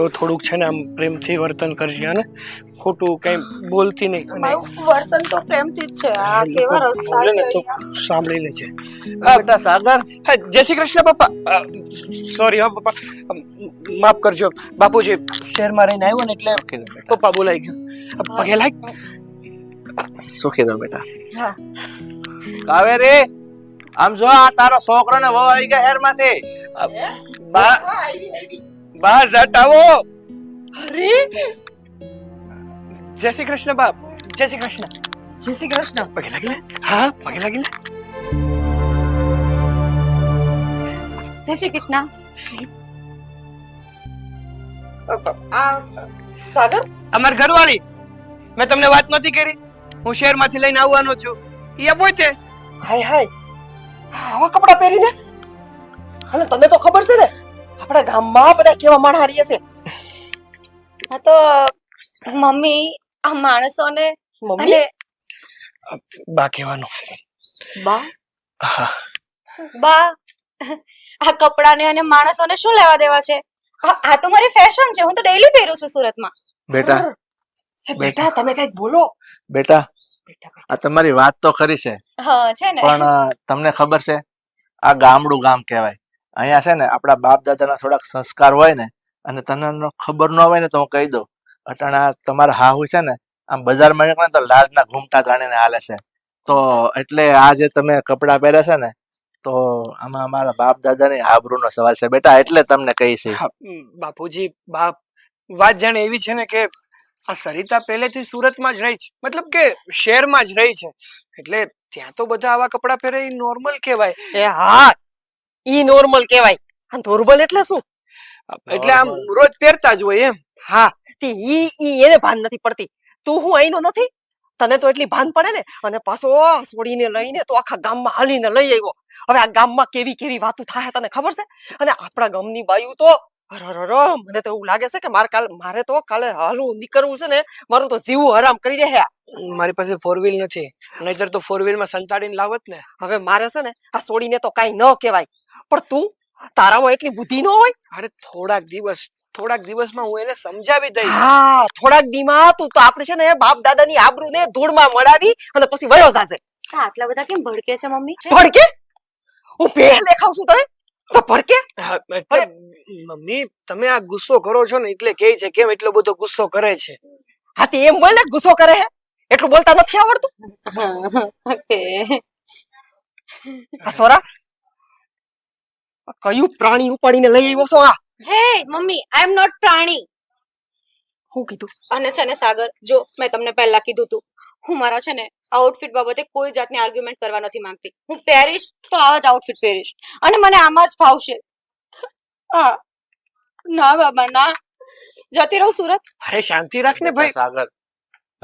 જો થોડુંક છે ને આમ પ્રેમથી વર્તન કરજે અને ખોટું કઈ બોલતી નહીં અને વર્તન તો પ્રેમથી જ છે. આ કેવા રસ્તા બોલે ને તો સાંભળી લેજે બેટા સાગર. હા જય શ્રી કૃષ્ણ પપ્પા. સોરી હા પપ્પા. માફ કરજો. બાપુજી શહેરમાં રહીને આવ્યો ને એટલે પપ્પા બોલાઈ ગયો. પગે લાગ. સુખી રહો બેટા. હા. કાવેરી આમ જો આ તારો છોકરો ને વહુ આવી ગયા હેરમાંથી. બા બા ઝટ અરે! જય શ્રી કૃષ્ણ બાપ જય શ્રી કૃષ્ણ. જય શ્રી કૃષ્ણ. પગે લાગી લે. હા પગે લાગી જય શ્રી કૃષ્ણ. આ સાગર? અમાર ઘરવાળી. મેં તમને વાત નહોતી કરી. હું શહેરમાંથી લઈને આવવાનો છું. એ પોતે હાય હાય. આવા કપડા પહેરીને? અને તને તો ખબર છે ને? આપણા ગામમાં બધા કેવા હારીએ છે હા તો મમ્મી આ માણસોને મમ્મી? અને બા કહેવાનું. બા? હા. બા આ કપડાને અને માણસોને શું લેવા દેવા છે? આ આ તો મારી ફેશન છે. હું તો ડેઈલી પહેરું છું સુરતમાં. બેટા. બેટા તમે કંઈક બોલો. બેટા બેટા આ તમારી વાત તો ખરી છે. હા છે ને. પણ તમને ખબર છે આ ગામડું ગામ કહેવાય. અહીંયા છે ને આપણા બાપ દાદાના થોડાક સંસ્કાર હોય ને અને તને ન ખબર ન હોય ને તો હું કહી દઉં. અટાણા તમારા હાહુ છે ને આમ બજારમાં નીકળે તો લાજના ઘૂમટા તાણીને હાલે છે. તો એટલે આ જે તમે કપડાં પહેર્યા છે ને તો આમાં અમારા બાપ દાદાની આબરૂનો સવાલ છે. બેટા એટલે તમને કહી છે. બાપુજી બાપ વાત જાણે એવી છે ને કે આ સરિતા પહેલેથી સુરતમાં જ રહી છે. મતલબ કે શહેરમાં જ રહી છે. એટલે ત્યાં તો બધા આવા કપડાં પહેરે નોર્મલ કહેવાય. એ હા ઈ નોર્મલ કહેવાય. આ નોર્મલ એટલે શું? એટલે આમ રોજ પહેરતા જ હોય એમ. હા તી ઈ ઈ એને ભાન નથી પડતી. તું હું અહીંનો નથી? તને તો એટલી ભાન પડે ને? અને પાછો આ છોડીને લઈને તો આખા ગામમાં હાલીને લઈ આવ્યો. હવે આ ગામમાં કેવી કેવી વાતો થાય તને ખબર છે? અને આપણા ગામની બાયુ તો અરર મને તો એવું લાગે છે કે મારે કાલે મારે તો કાલે હાલું નીકળવું છે ને મારું તો જીવું હરામ કરી દે હે. મારી પાસે ફોર વ્હીલ નથી. નહીતર તો ફોર વ્હીલમાં સંતાડીને લાવત ને. હવે મારે છે ને આ છોડીને તો કાંઈ ન કહેવાય. પણ તું? તારામાં એટલી બુદ્ધિ ન હોય? અરે થોડાક દિવસ થોડાક દિવસમાં હું એને સમજાવી દઈશ. હા થોડાક દીમાં તું તો આપણે છે ને બાપ દાદાની આબરૂને ધૂળમાં મળાવી અને પછી વયો જાશે આટલા બધા કેમ ભડકે છે મમ્મી? ભડકે? હું બે દેખાવ છું તને? તો ભડકે? હા, મમ્મી તમે આ ગુસ્સો કરો છો ને એટલે કે છે કેમ એટલો બધો ગુસ્સો કરે છે? હાથી એમ બોલે ગુસ્સો કરે હે. એટલું બોલતા નથી આવડતું? ઓકે આ સોરા. કયું પ્રાણી ઉપાડીને લઈ આવ્યો છો આ? હે મમ્મી આઈ એમ નોટ પ્રાણી. હું કીધું? અને છે ને સાગર જો મેં તમને પહેલા કીધું તું હું મારા છે ને આઉટફિટ બાબતે કોઈ જાતની આર્ગ્યુમેન્ટ કરવા નથી માંગતી. હું પહેરીશ તો આવા જ આઉટફિટ પહેરીશ. અને મને આમાં જ ફાવશે. હા. ના બાબા ના. જતી રહું સુરત? અરે શાંતિ રાખ ને ભાઈ સાગર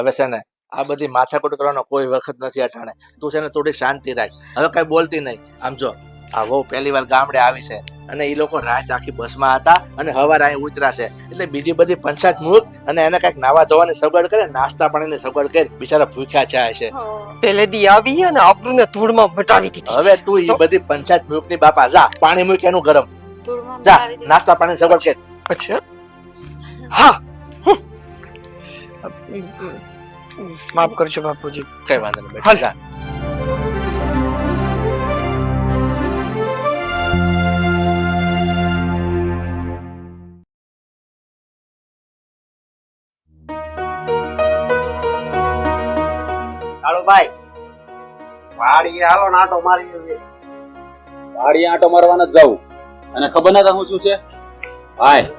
હવે છે ને આ બધી માથાકૂટ કરવાનો કોઈ વખત નથી અટાણે. તું છે ને થોડી શાંતિ રાખ. હવે કઈ બોલતી નહીં. આમ જો આ વહુ પહેલી વાર ગામડે આવી છે અને એ લોકો રાત આખી બસમાં હતા અને હવાર અહીં ઉતરાશે એટલે બીજી બધી પંચાયત મૂક અને એને કંઈક નાવા ધોવાની સગવડ કરે નાસ્તા પાણીની સગવડ કરે બિચારા ભૂખ્યા છે છે. પેલે દી આવી અને આબરૂને ધૂળમાં મટાવી દીધી. હવે તું એ બધી પંચાયત મૂકની બાપા જા પાણી મૂક એનું ગરમ. જા નાસ્તા પાણી સગવડ કર. અચ્છા હા. માફ કરજો બાપુજી. કઈ વાંધો નહીં જા. વાડી હાલો નાટો મારી આવીએ. વાડી આંટો મારવા જ જાઉં. અને ખબર ના હું શું છે? હાય.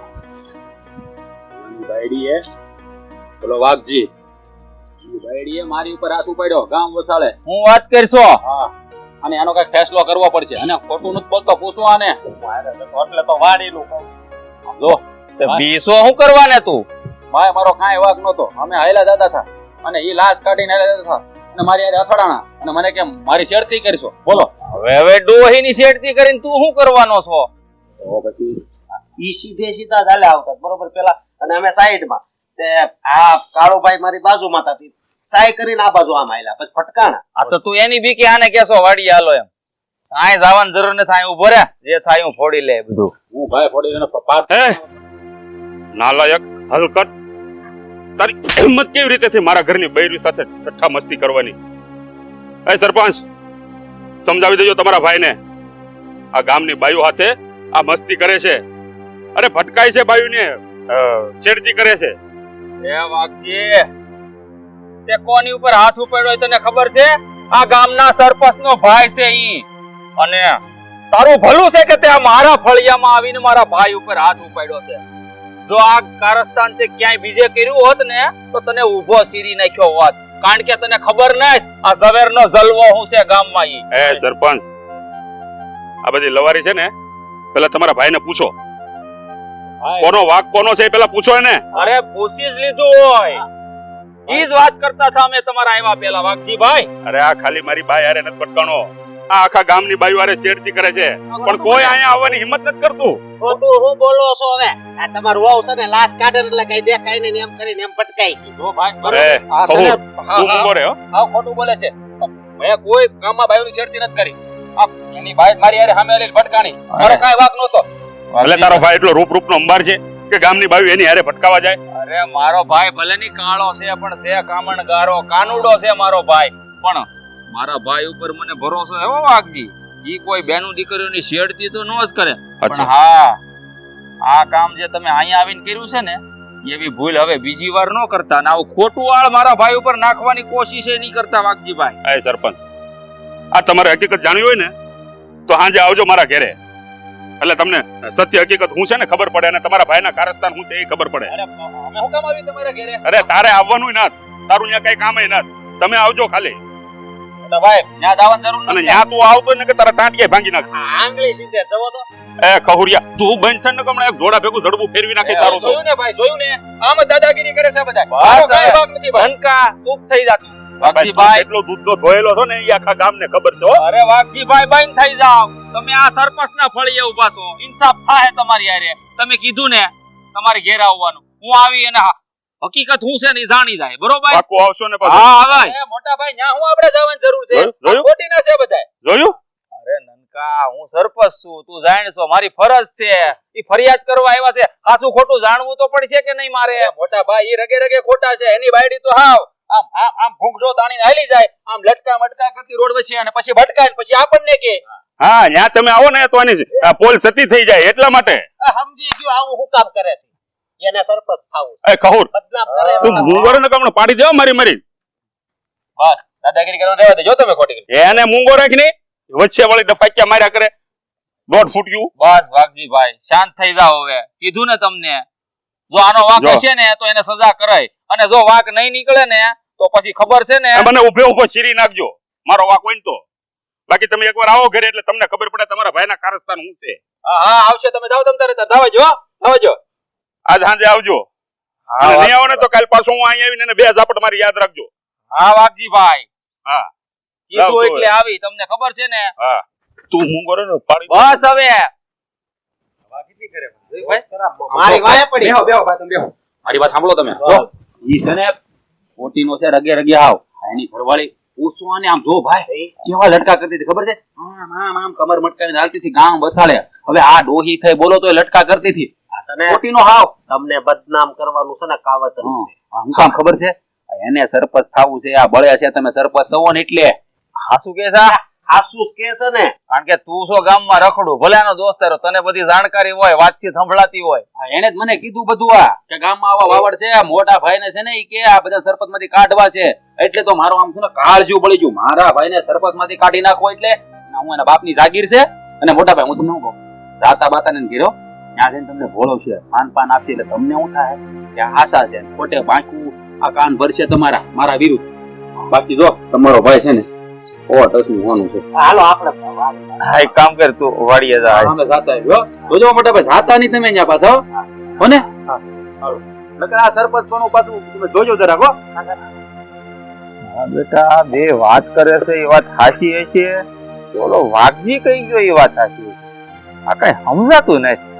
નાની બાયડીએ બોલો વાઘજી. નાની બાયડીએ મારી ઉપર હાથ ઉપાડ્યો ગામ વસાડે. હું વાત કરશો? હા. અને એનો કઈ ફેસલો કરવો પડશે. અને ખોટું નથી બોલતો પૂછવા આને. એટલે તો વાડીનું કહું. જો. બીસો શું કરવાને તું? ભાઈ મારો કાંઈ વાક નતો અમે હાયલા જતા હતા અને એ લાશ કાઢીને હાયલા જતા થા. અને મારી હારે અથડાણા. અને મને કેમ મારી શેરતી કરશો? બોલો. હવે હવે ડોહીની શેરતી કરીને તું શું કરવાનો છો? તો પછી ઈ સીધે સીધા ચાલે આવતા બરોબર? પેલા અને અમે સાઈડમાં. તે આ કાળુભાઈ મારી બાજુમાં હતા સાઈ કરીને આ બાજુ આમ આયલા પછી ફટકાણા. આ તો તું એની બીકે આને કેસો વાડી હાલો એમ. કાંઈ જવાની જરૂર નથી થાય ઊભો રે. જે થાય હું ફોડી લે બધું. હું ભાઈ ફોડી લે પાર હે? નાલાયક હલકટ તારી હિંમત કેવી રીતે થઈ મારા ઘરની બૈરી સાથે ઠઠ્ઠા મસ્તી કરવાની? એ સરપંચ, સમજાવી દેજો તમારા ભાઈને. આ ગામની બાયુ હાથે આ મસ્તી કરે છે. અરે ભટકાય છે બાયુને છેડતી કરે છે. એ વાગજી તે કોની ઉપર હાથ ઉપાડ્યો હોય તને ખબર છે? આ ગામના સરપંચ નો ભાઈ છે ઈ. અને તારું ભલું છે કે તે મારા ફળિયામાં આવીને મારા ભાઈ ઉપર હાથ ઉપાડ્યો છે? જો આ કારસ્તાન તે ક્યાંય બીજે કર્યું હોત ને તો તને ઊભો સીરી નાખ્યો હોત. કારણ કે તને ખબર નહીં આ ઝવેરનો જલવો હું છે ગામમાં ઈ. એ સરપંચ આ બધી લવારી છે ને પેલા તમારા ભાઈને પૂછો. કોનો વાક કોનો છે પેલા પૂછો એને. અરે પૂછી જ લીધું હોય. ઈ જ વાત કરતા હતા અમે તમારા આવ્યા પેલા વાઘજી ભાઈ અરે આ ખાલી મારી બાઈ અરે નથી પટકાણો. આ આખા ગામની બાઈ હારે છેડતી કરે છે. પણ કોઈ અહીંયા આવવાની હિંમત નથી કરતું. ખોટું હું બોલો છો હવે? આ તમારું વાવ છે ને લાશ કાઢે એટલે કઈ દેખાય ને એમ કરીને એમ ભટકાઈ જો ભાઈ અરે આ કહું, હા, ખોટું બોલે છે. મેં કોઈ ગામમાં બાયુની છેડતી નથી કરી. આ એની બાઈ મારી હારે સામે આલી ભટકાણી. મારો કાઈ વાક નહોતો. એટલે તારો ભાઈ એટલો રૂપ રૂપનો અંબાર છે કે ગામની બાઈ એની હારે ભટકાવા જાય. અરે મારો ભાઈ ભલે ની કાળો છે પણ છે કામણ ગારો કાનુડો છે મારો ભાઈ. પણ મારા ભાઈ ઉપર મને ભરોસો એવો વાઘજી ઈ કોઈ બેનું દીકરીઓની શેડતી તો ન જ કરે. પણ હા આ કામ જે તમે અહીંયા આવીને કર્યું છે ને એવી ભૂલ હવે બીજી વાર ન કરતા. ને આવું ખોટું વાળ મારા ભાઈ ઉપર નાખવાની કોશિશ નહીં કરતા વાઘજીભાઈ. એ સરપંચ આ તમારે હકીકત જાણવી હોય ને તો સાંજે આવજો મારા ઘરે. એટલે તમને સત્ય હકીકત હું છે ને ખબર પડે અને તમારા ભાઈના કારસ્તાન હું છે એ ખબર પડે. અરે અમે હું કામ આવી તમારા ઘરે? અરે તારે આવવાનું ના તારું ત્યાં કઈ કામ ના તમે આવજો ખાલી. ભાઈ ત્યાં જવાની જરૂર અને નથી. તું આવતો ને કે તારા ટાંટિયા ભાંગી નાખ. આંગળી સીધે જવો તો. એ ખહુરિયા તું બંધ છે ને કે એક જોડા ભેગું જડબું ફેરવી નાખે તારું તો. જોયું ને ભાઈ જોયું ને? આમ દાદાગીરી કરે છે બધા. બસ મારો કાંઈ નથી ભાઈ. ચૂપ થઈ જાતું. વાઘજીભાઈ એટલો દૂધનો ધોયેલો છો ને એ આખા ગામને ખબર છે અરે વાઘજીભાઈ બંધ થઈ જાવ તમે આ સરપંચ ના ફળીએ ઊભા છો. ઇન્સાફ થાય તમારી તમે કીધું ને તમારે ઘેર આવવાનું. હું આવી અને હકીકત હું છે ને જાણી જાય બરોબર? પાકો આવશો ને પાછો. હા હવે મોટા ભાઈ ન્યા હું આપણે જવાની જરૂર છે? ખોટી ના છે બધાય. જોયું? અરે નનકા હું સરપંચ છું તું જાણ છો મારી ફરજ છે. ઈ ફરિયાદ કરવા આવ્યા છે. સાચું ખોટું જાણવું તો પડશે કે નહીં મારે? મોટા ભાઈ ઈ રગે રગે ખોટા છે એની બાયડી તો હાવ. આમ આમ આમ ઘૂંઘજો તાણીને હાલી જાય. આમ લટકા મટકા કરતી રોડ વચ્ચે અને પછી ભટકાય ને પછી આપણને કે. હા ન્યા તમે આવો ને તો આની પોલ સતી થઈ જાય એટલા માટે. આ સમજી ગયો આવું હું કામ કરે છે? એને સરપંચ થાવું એ કહુર તું મૂંગોરો ને કમણો પાડી દેવા મારી મારી બસ દાદાગીરી કરવા રહેવા દેજો તમે ખોટી કરી. એને મૂંગો રાખીને વચ્ચે વળી ડફાક્યા માર્યા કરે. દોઢ ફૂટ્યું બસ વાઘજીભાઈ શાંત થઈ જાઓ હવે. કીધું ને તમને. જો આનો વાંક જો. હશે ને તો એને સજા કરાય. અને જો વાંક નહીં નીકળે ને તો પછી ખબર છે ને મને ઉભે ઊભો શીરી નાખજો. મારો વાક હોય ને તો. બાકી તમે એકવાર આવો ઘરે એટલે તમને ખબર પડે તમારા ભાઈના કારસ્તાન હું છે. હા હા આવશે. તમે જાઓ તમ તારે ધાવાજો હો, ધાવાજો આજ સાંજે આવજો. નહીં આવો ને તો કાલ પાછો હું અહીંયા આવીને બે ઝાપટ મારી યાદ રાખજો. હા વાઘજીભાઈ. હા. કીધું એટલે આવી. તમને ખબર છે ને? હા. તું કરો ને? પાડી બસ હવે. મારી વાય પડી. મારી વાત સાંભળો તમે. ઈ છે ને છે રગે રગે આવ એની ઘરવાળી પૂછું ને આમ જો ભાઈ કેવા લટકા કરતી હતી ખબર છે? આમ આમ આમ કમર મટકાવીને હાલતી હતી ગામ બસાડે હવે આ ડોહી થઈ બોલો તો લટકા કરતી હતી. તને ખોટીનો હાવ. તમને બદનામ કરવાનું છે ને કાવતર હું કામ ખબર છે? એને સરપંચ થવું છે આ બળે છે તમે સરપંચ થવો ને એટલે. હાસુ કે છે આ? કે છે ને. કારણ કે તું છો ગામમાં રખડું ભલે આનો દોસ્તારો તને બધી જાણકારી હોય વાતચીત સંભળાતી હોય. એને જ મને કીધું બધું આ કે ગામમાં આવા વાવડ છે મોટા ભાઈને છે ને ઈ કે આ બધા સરપંચમાંથી કાઢવા છે. એટલે તો મારો આમ છે ને કાળજું પડી ગયું. મારા ભાઈને સરપંચમાંથી કાઢી નાખો એટલે હું એના બાપની જાગીર છે. અને મોટા ભાઈ હું તમને શું કહું? જાતા બાતાને ઘેરો ત્યાં જઈને તમને ભોળવશે છે પાન પાન આપી એટલે તમને શું થાય? કે આશા છે ખોટે બાંકું આ કાન ભરશે તમારા મારા વિરુદ્ધ. બાકી જો તમારો ભાઈ છે ને ઓ ટસનું હોવાનું છે. હાલો આપણે હા એક કામ કર તું વાડીએ જા. અમે જાતા આવ્યો જોજો મોટા ભાઈ જાતા નહીં તમે અહીંયા પાછા હો. હો. હાલો. નકર આ સરપંચ પણ પાછું તમે જોજો જરાક હો. બેટા બે વાત કરે છે એ વાત સાચી છે ઓલો વાઘજી કઈ ગયો એ વાત સાચી? આ કઈ સમજાતું નથી.